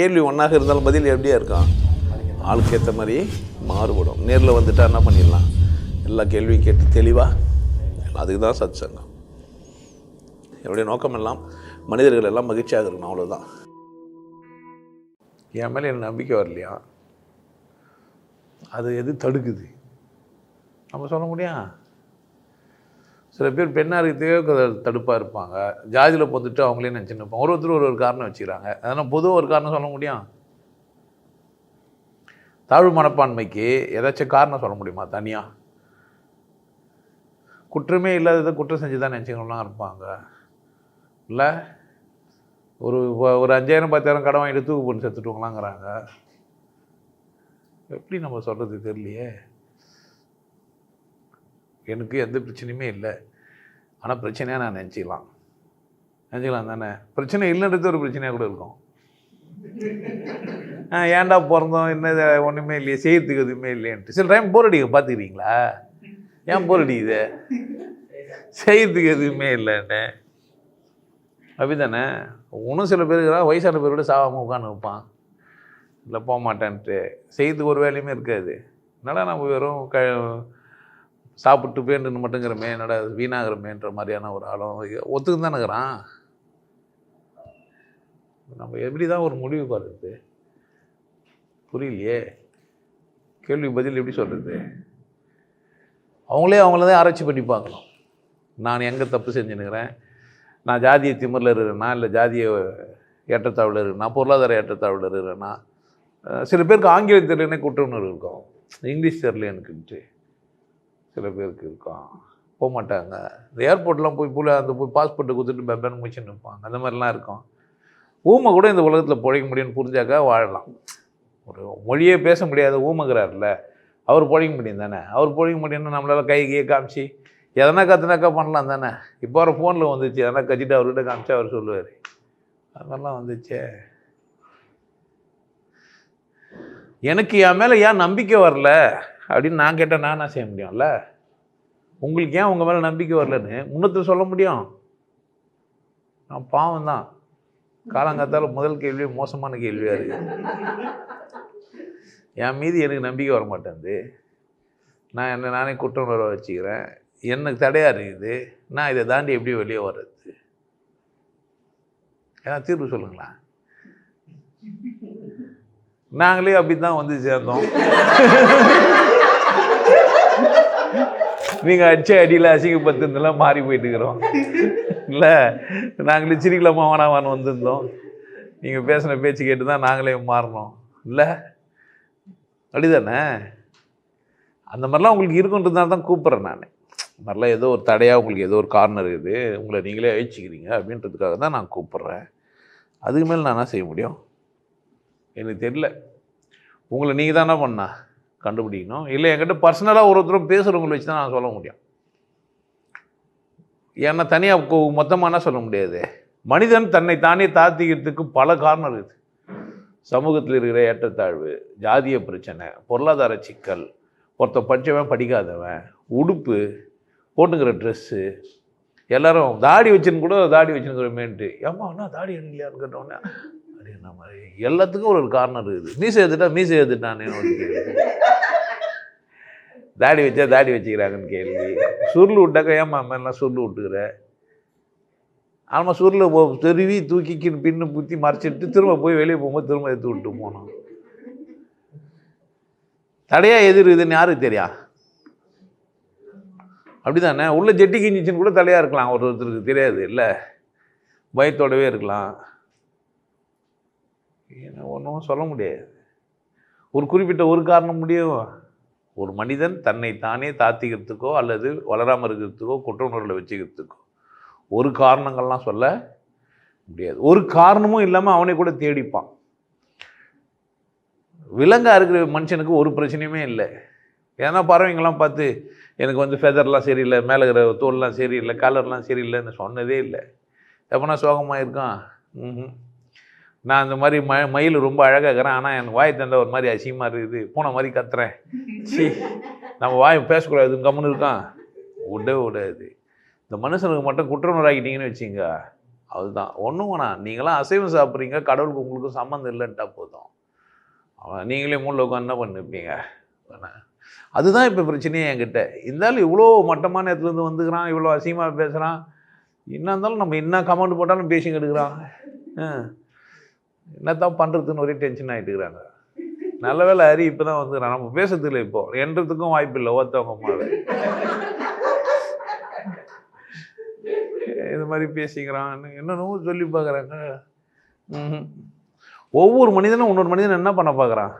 கேள்வி ஒன்றாக இருந்தாலும் பதில் எப்படியா இருக்கும்? ஆளுக்கு ஏற்ற மாதிரி மாறுபடும். நேரில் வந்துட்டா என்ன பண்ணிடலாம்? எல்லா கேள்வியும் கேட்டு தெளிவாக அதுக்கு தான் சத் சங்கம் என்னுடைய நோக்கம் எல்லாம் மனிதர்கள் எல்லாம் மகிழ்ச்சியாக இருக்கணும் அவ்வளோதான் என் மேலே எனக்கு நம்பிக்கை வரலையா? அது எது தடுக்குது? நம்ம சொல்ல முடியும் சில பேர் பெண்ணாக இருக்கிறதே தடுப்பாக இருப்பாங்க. ஜாதியில் பொந்துட்டு அவங்களே நினச்சின்னு இருப்பாங்க ஒரு ஒருத்தர் ஒரு ஒரு காரணம் வச்சுக்கிறாங்க. அதனால் பொதுவாக ஒரு காரணம் சொல்ல முடியும்? தாழ்வு மனப்பான்மைக்கு ஏதாச்சும் காரணம் சொல்ல முடியுமா? தனியாக குற்றமே இல்லாததை குற்றம் செஞ்சு தான் நினச்சிக்கலாம் இருப்பாங்க. இல்லை? ஒரு ஒரு அஞ்சாயிரம் பத்தாயிரம் கடன் வாங்கிட்டு தூக்கு போட்டு செத்துட்டுவங்களாங்கிறாங்க. எப்படி நம்ம சொல்கிறது தெரியலையே? எனக்கு எந்த பிரச்சனையுமே இல்லை. ஆனால் பிரச்சனையாக நான் நினச்சிக்கலாம். நினச்சிக்கலாம் தானே? பிரச்சனை இல்லைன்றது ஒரு பிரச்சனையாக கூட இருக்கும். ஆ ஏன்டா பிறந்தோம்? என்ன ஒன்றுமே இல்லையே. செய்யறதுக்கு எதுவுமே இல்லையன்ட்டு. சில டைம் போர் அடிக்க பார்த்துக்கிறீங்களா? ஏன் போர் அடிக்குது? செய்யறதுக்கு எதுவுமே இல்லைன்னு. அப்படிதானே இன்னும் சில பேருக்கு வயசான பேரோட சாவாமல் உட்காந்து வைப்பான் இல்லை போக மாட்டேன்ட்டு. செய்யறதுக்கு ஒரு வேலையுமே இருக்காது. என்னடா நம்ம வெறும் க சாப்பிட்டு பேண்டுன்னு மட்டுங்கிறமே என்னடா வீணாகிறமேன்ற மாதிரியான ஒரு ஆளும். ஒத்துக்கு தானேங்கிறான் நம்ம எப்படி தான் ஒரு முடிவு வருது புரியலையே. கேள்வி பதில் எப்படி சொல்கிறது அவங்களே அவங்கள தான் ஆராய்ச்சி பண்ணி பார்க்கணும். நான் எங்கே தப்பு செஞ்சுனுக்கிறேன் நான் ஜாதிய திமிரில் இருக்கிறேன்னா இல்லை ஜாதிய ஏற்றத்தாழ்வில் இருக்கிறேன்னா பொருளாதார ஏற்றத்தாழ்வில் இருக்கிறேன்னா சில பேருக்கு ஆங்கிலம் தெரியலனே குற்றம்னு இருக்கும். இங்கிலீஷ் தெரியல எனக்குன்ட்டு சில பேருக்கு இருக்கும். போக மாட்டாங்க. இந்த ஏர்போர்ட்லாம் போய் போல அந்த போய் பாஸ்போர்ட்டை கொடுத்துட்டு பெப்பன் முடிச்சுட்டு இருப்பாங்க. அந்த மாதிரிலாம் இருக்கும். ஊமை கூட இந்த உலகத்தில் பிழைக்க முடியும்னு புரிஞ்சாக்கா வாழலாம். ஒரு மொழியே பேச முடியாத ஊமைங்கிறார்ல அவர் பிழைக்க முடியும் தானே? அவர் பிழைக்க முடியும்னா நம்மளால் கை கையை காமிச்சு எதனா கத்துனாக்கா பண்ணலாம் தானே? இப்போ வர ஃபோனில் வந்துச்சு. எதனா கத்திட்டு அவர்கிட்ட காமிச்சா அவர் சொல்லுவார். அதெல்லாம் வந்துச்சே. எனக்கு என் மேலே ஏன் நம்பிக்கை வரல? அப்படின்னு நான் கேட்டால் நான் என்ன செய்ய முடியும்ல? உங்களுக்கு ஏன் உங்கள் மேலே நம்பிக்கை வரலன்னு முன்னத்தில் சொல்ல முடியும். நான் பாவம் தான் காலங்காத்தால் முதல் கேள்வி மோசமான கேள்வியாக இருக்குது என் மீது எனக்கு நம்பிக்கை வர மாட்டேங்குது நான் என்னை நானே குற்ற வர வச்சுக்கிறேன். எனக்கு தடையாக இருக்குது. நான் இதை தாண்டி எப்படி வெளியே வர்றது? ஏன்னா தீர்வு சொல்லுங்களேன் நாங்களே அப்படி தான் வந்து சேர்ந்தோம். நீங்கள் அடிச்ச அடியில் அசிங்கப்பத்திருந்தெல்லாம் மாறி போயிட்டு இருக்கிறோம் இல்லை நாங்களே சிரிக்கலாமா வேணாமான்னு வந்திருந்தோம். நீங்கள் பேசின பேச்சு கேட்டு தான் நாங்களே மாறினோம் இல்லை? அப்படிதானே? அந்த மாதிரிலாம் உங்களுக்கு இருக்குன்றதுனால தான் கூப்பிட்றேன் நான். இந்த மாதிரிலாம் ஏதோ ஒரு தடையாக உங்களுக்கு ஏதோ ஒரு கார்னர் இது உங்களை நீங்களே அழிச்சிக்கிறீங்க அப்படின்றதுக்காக தான் நான் கூப்பிட்றேன். அதுக்கு மேலே நான் என்ன செய்ய முடியும்? எனக்கு தெரியல. உங்களை நீங்கள் தானே பண்ணா? கண்டுபிடிக்கணும். இல்லை என்கிட்ட பர்சனலாக ஒரு ஒருத்தரும் பேசுகிறவங்களை வச்சு தான் நான் சொல்ல முடியும். ஏன்னா தனியாக மொத்தமாக சொல்ல முடியாது? மனிதன் தன்னை தானே தாத்திக்கிறதுக்கு பல காரணம் இருக்குது. சமூகத்தில் இருக்கிற ஏற்றத்தாழ்வு ஜாதிய பிரச்சனை பொருளாதார சிக்கல் ஒருத்தன் படித்தவன் படிக்காதவன் உடுப்பு போட்டுக்கிற ட்ரெஸ்ஸு எல்லாரும் தாடி வச்சுன்னு கூட தாடி வச்சுருக்கிறோமேன்ட்டு ஏம்மா அண்ணா தாடி எடுக்கலையான்னு கேட்டோன்னே அப்படின்ற மாதிரி எல்லாத்துக்கும் ஒரு காரணம் இருக்குது. மீசை எடுத்துட்டா மீசை எடுத்துட்டானே தாடி வச்சா தாடி வச்சுக்கிறாங்கன்னு கேள்வி. சுருள் விட்டாக்கா ஏம்மா எல்லாம் சுருள் விட்டுக்கிற? ஆமாம் சுருளை போ தெருவி தூக்கி பின்னு புத்தி மறைச்சிட்டு திரும்ப போய் வெளியே போகும்போது திரும்ப எடுத்து விட்டு போனோம். தடையாக எதிர் இதுன்னு யாருக்கு தெரியா? அப்படிதானே? உள்ள ஜெட்டி கிஞ்சிச்சின்னு கூட தலையாக இருக்கலாம். ஒரு ஒருத்தருக்கு தெரியாது இல்லை? பயத்தோடவே இருக்கலாம். என்ன ஒன்றும் சொல்ல முடியாது. ஒரு குறிப்பிட்ட ஒரு காரணம் முடியும் ஒரு மனிதன் தன்னை தானே தாத்திக்கிறதுக்கோ அல்லது வளராமல் இருக்கிறதுக்கோ குற்ற உணர்வில் வச்சுக்கிறதுக்கோ ஒரு காரணங்கள்லாம் சொல்ல முடியாது. ஒரு காரணமும் இல்லாமல் அவனை கூட தேடிப்பான். விலங்காக இருக்கிற மனுஷனுக்கு ஒரு பிரச்சனையுமே இல்லை. ஏன்னா பறவைங்கள்லாம் பார்த்து எனக்கு வந்து ஃபெதர்லாம் சரியில்லை மேலே இருக்கிற தோல்லாம் சரியில்லை கலர்லாம் சரியில்லைன்னு சொன்னதே இல்லை. எப்போனா சோகமாக இருக்கான் ம் நான் இந்த மாதிரி ம மயில் ரொம்ப அழகாக இருக்கிறேன். ஆனால் எனக்கு வாய் தந்த ஒரு மாதிரி அசிங்கமாக இருக்குது. பூனை மாதிரி கத்துறேன். சி நம்ம வாய் பேசக்கூடாது. கம்முன்னு இருக்கான். விடவே விடாது. இந்த மனுஷனுக்கு மட்டும் குற்றநூறாக்கிட்டீங்கன்னு வச்சுங்க. அதுதான். ஒன்றும் வேணாம். நீங்களாம் அசைவம் சாப்பிட்றீங்க. கடவுளுக்கு உங்களுக்கு சம்மந்தம் இல்லைன்ட்டா போதும். அவன் நீங்களே மூணில் உட்காந்து என்ன பண்ணிருப்பீங்க அதுதான் இப்போ பிரச்சனையே என்கிட்ட. இருந்தாலும் இவ்வளோ மட்டமான இடத்துலேருந்து வந்துக்கிறான். இவ்வளோ அசிங்கமாக பேசுகிறான் என்ன இருந்தாலும் நம்ம என்ன கமெண்ட் போட்டாலும் பேசி என்ன என்னத்தான் பண்ணுறதுன்னு ஒரே டென்ஷன் ஆகிட்டுக்கிறாங்க நல்ல வேலை ஹரி இப்போ தான் வந்துக்கிறான் நம்ம பேசுறதுல இப்போ என்றதுக்கும் வாய்ப்பு இல்லை ஒருத்தவங்க அம்மாவை. இது மாதிரி பேசிக்கிறான். என்னென்னவோ சொல்லி பார்க்குறாங்க. ஒவ்வொரு மனிதனும் இன்னொரு மனிதன் என்ன பண்ண பார்க்குறான்?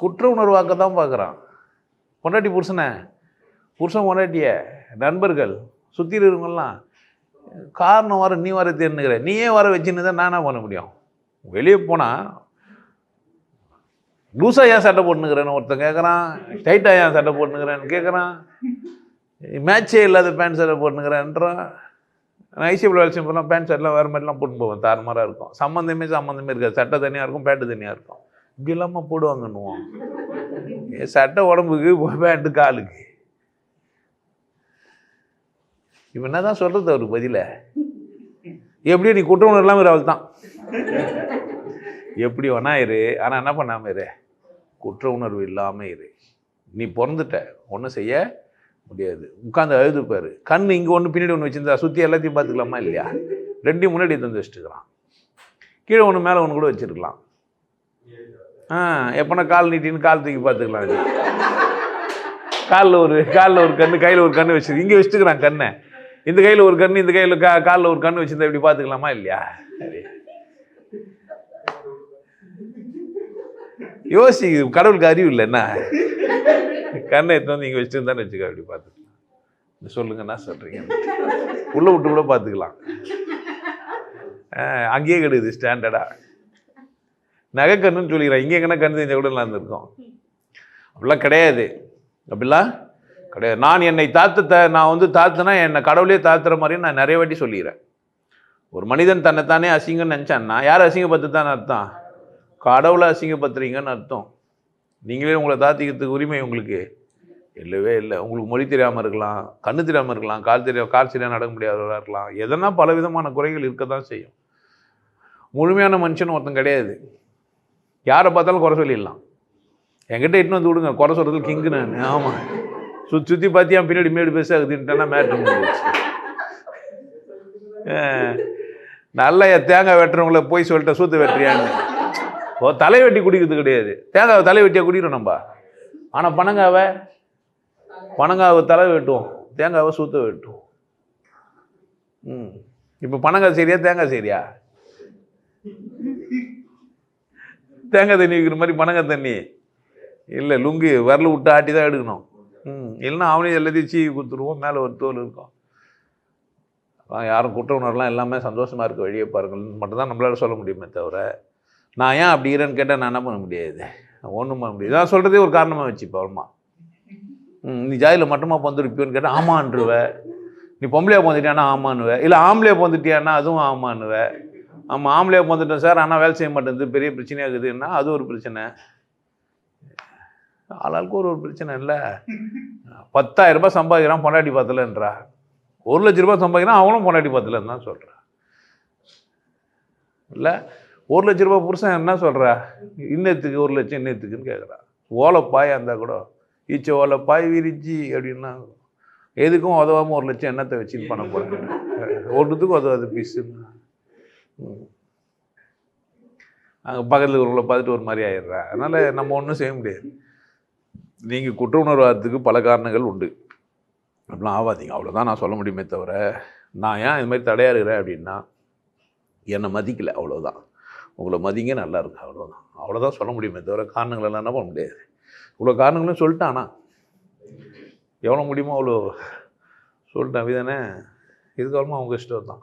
குற்ற உணர்வாக்க தான் பார்க்குறான். பொண்டாட்டி புருஷனை புருஷன் பொண்டாட்டிய நண்பர்கள் சுற்றி இருக்கவங்கலாம் காரணம் வர நீ வர தேர்னுக்கிற நீயே வர வச்சுன்னு தான் நான் என்ன பண்ண முடியும். வெளியே போனால் லூஸாக ஏன் சட்டை போட்டுனுக்கிறேன்னு ஒருத்தன் கேட்குறான் டைட்டாக ஏன் சட்டை போட்டுனுக்கிறேன்னு கேட்குறான் மேட்சே இல்லாத பேண்ட் சட்டை போட்டுனுக்கிறேன்றான். நான் ஐசிபிள் வேலை செய்யும் பேண்ட் ஷர்ட்லாம் வேறு மாதிரிலாம் போட்டு போவேன். தாறுமாறாக இருக்கும். சம்மந்தமே சம்மந்தமே இருக்காது. சட்டை தனியாக இருக்கும் பேண்ட்டு தனியாக இருக்கும். இப்படி இல்லாமல் போடுவாங்கன்னுவோம். ஏன் சட்டை உடம்புக்கு பேண்ட்டு காலுக்கு. இவன் என்ன தான் சொல்கிறது அவருக்கு பதில? எப்படியும் நீ குற்ற உணர்வு இல்லாமல் அவள் தான் எப்படி வேணா இரு ஆனால் என்ன பண்ணாமல் இரு? குற்ற உணர்வு இல்லாமல் இரு. நீ பிறந்துட்ட ஒன்றும் செய்ய முடியாது. உட்காந்து அழுதுப்பாரு கண் இங்கே ஒன்று பின்னாடி ஒன்று வச்சுருந்தா சுற்றி எல்லாத்தையும் பார்த்துக்கலாமா இல்லையா? ரெண்டையும் முன்னாடி தந்து வச்சுட்டுக்கிறான். கீழே ஒன்று மேலே ஒன்று கூட வச்சுருக்கலாம். ஆ எப்போனா கால் நீட்டின்னு கால் தூக்கி பார்த்துக்கலாம். அது காலில் ஒரு காலில் ஒரு கன்று கையில் ஒரு கன்று வச்சுருக்கு. இங்கே வச்சுட்டுக்கிறான் கண்ணை. இந்த கையில் ஒரு கண் இந்த கையில் கா காலில் ஒரு கண் வச்சுருந்தா இப்படி பார்த்துக்கலாமா இல்லையா? சரி. யோசி கடவுளுக்கு அறிவு இல்லை என்ன? கண்ணை எடுத்து வந்து இங்கே தானே வச்சுக்க அப்படி பார்த்துக்கலாம் சொல்லுங்க என்ன சொல்கிறீங்க உள்ளே விட்டு கூட பார்த்துக்கலாம் அங்கேயே கிடையாது ஸ்டாண்டர்டாக நகை கண்ணுன்னு சொல்லிக்கிறேன். இங்கே எங்கன்னா கண்ணு தெரிஞ்சால் கூட நல்லா இருந்திருக்கோம் அப்படிலாம் கிடையாது. அப்படிலாம் கிடையாது. நான் என்னை தாத்து த நான் வந்து தாத்துனா என்னை கடவுளே தாத்துற மாதிரியும் நான் நிறைய வாட்டி சொல்லிடுறேன். ஒரு மனிதன் தன்னைத்தானே அசிங்கம்னு நினச்சான்னா யார் அசிங்கப்பத்து தான் அர்த்தம்? கடவுளை அசிங்கப்படுத்துறீங்கன்னு அர்த்தம். நீங்களே உங்களை தாத்திக்கிறதுக்கு உரிமை உங்களுக்கு இல்லவே இல்லை. உங்களுக்கு மொழி தெரியாமல் இருக்கலாம் கண்ணு தெரியாமல் இருக்கலாம் கால் தெரியா கால் சரியாக நடக்க முடியாதவராக இருக்கலாம். எதனா பல விதமான குறைகள் இருக்க தான் செய்யும். முழுமையான மனுஷன் ஒருத்தன் கிடையாது. யாரை பார்த்தாலும் குறை சொல்லிடலாம். என்கிட்ட இட்டுன்னு வந்து விடுங்க. குறை சொல்கிறதுக்கு கிங்கு நான் ஆமாம் சுற்றி சுற்றி பார்த்தியா பின்னாடி மேடு பேசாகுதுன்ட்டேன்னா மேட்ரு முடிஞ்சிச்சு நல்லா தேங்காய் வெட்டுறவங்கள போய் சொல்லிட்ட சூத்து வெட்டுறியான்னு. ஓ தலை வெட்டி குடிக்கிறது கிடையாது. தேங்காவை தலை வெட்டியாக குடிக்கிறோம் நம்ம. ஆனால் பனங்காவை பனங்காவை தலை வெட்டுவோம். தேங்காவை சூத்த வெட்டுவோம். ம். இப்போ பனங்காய் சரியா தேங்காய் சரியா தேங்காய் தண்ணி வைக்கிற மாதிரி பனங்காய் தண்ணி. இல்லை லுங்கு வரல விட்டு ஆட்டி தான் எடுக்கணும். இல்லைன்னா அவனையும் எல்லாத்தையும் சீவி கொடுத்துருவோம் மேலே ஒரு தோல் இருக்கும். அதான் யாரும் குற்ற உணர்வுலாம் எல்லாமே சந்தோஷமாக இருக்க வழியை பாருங்கள். மட்டும்தான் நம்மளால சொல்ல முடியுமே தவிர நான் ஏன் அப்படி இருக்கிறேன்னு கேட்டால் நான் என்ன பண்ண முடியாது. ஒன்றும் பண்ண முடியாது. நான் சொல்கிறதே ஒரு காரணமாக வச்சுப்பேன் அவ்வளோமா ம் நீ ஜாயில் மட்டுமா பந்துருப்பியோன்னு கேட்டால் ஆமான்றுவ. நீ பொம்பளையா பந்துட்டியானா ஆமான்னுவ. இல்லை ஆம்பளையா பிறந்துட்டியானா அதுவும் ஆமான்னுவ. ஆமாம் ஆம்பளையா பந்துட்டேன் சார் ஆனால் வேலை செய்ய மாட்டேங்குது பெரிய பிரச்சனையாக இருக்குதுன்னா அது ஒரு பிரச்சனை. ஆளாளுக்கு ஒரு ஒரு பிரச்சனை இல்லை. பத்தாயிரம் ரூபாய் சம்பாதிக்கிறான் பொண்டாட்டி பார்த்தலன்றா. ஒரு லட்ச ரூபாய் சம்பாதிக்கிறான் அவனும் பொண்டாட்டி பார்த்தலன்னு தான் சொல்கிறான் இல்லை ஒரு லட்ச ரூபாய் புருஷன் என்ன சொல்கிறா இன்னத்துக்கு ஒரு லட்சம் இன்னத்துக்குன்னு கேட்குறான் ஓலைப்பாய் இருந்தால் கூட ஈச்ச ஓலைப்பாய் விரிச்சி அப்படின்னா எதுக்கும் உதவாமல் ஒரு லட்சம் என்னத்தை வச்சுன்னு பண்ண போகிறேன் ஒன்றுத்துக்கும் உதவாது பீஸுன்னு. அங்கே பக்கத்தில் இருக்கிறவங்கள பார்த்துட்டு ஒரு மாதிரி ஆயிடுறா. அதனால் நம்ம ஒன்றும் செய்ய முடியாது. நீங்கள் குற்ற உணர்வு பல காரணங்கள் உண்டு. அப்படிலாம் ஆகாதீங்க அவ்வளோதான் நான் சொல்ல முடியுமே தவிர நான் ஏன் இது மாதிரி தடையாக இருக்கிறேன் அப்படின்னா என்னை மதிக்கலை. அவ்வளோதான் உங்களை மதிங்க நல்லா இருக்கு அவ்வளோதான் அவ்வளோதான் சொல்ல முடியுமே தவிர காரணங்கள் எல்லாம் என்ன பண்ண முடியாது. இவ்வளோ காரணங்களும் சொல்லிட்டானா? எவ்வளோ முடியுமோ அவ்வளோ சொல்லிட்டேன். அப்படிதானே? இதுக்கப்புறமா அவங்க இஷ்டம் தான்.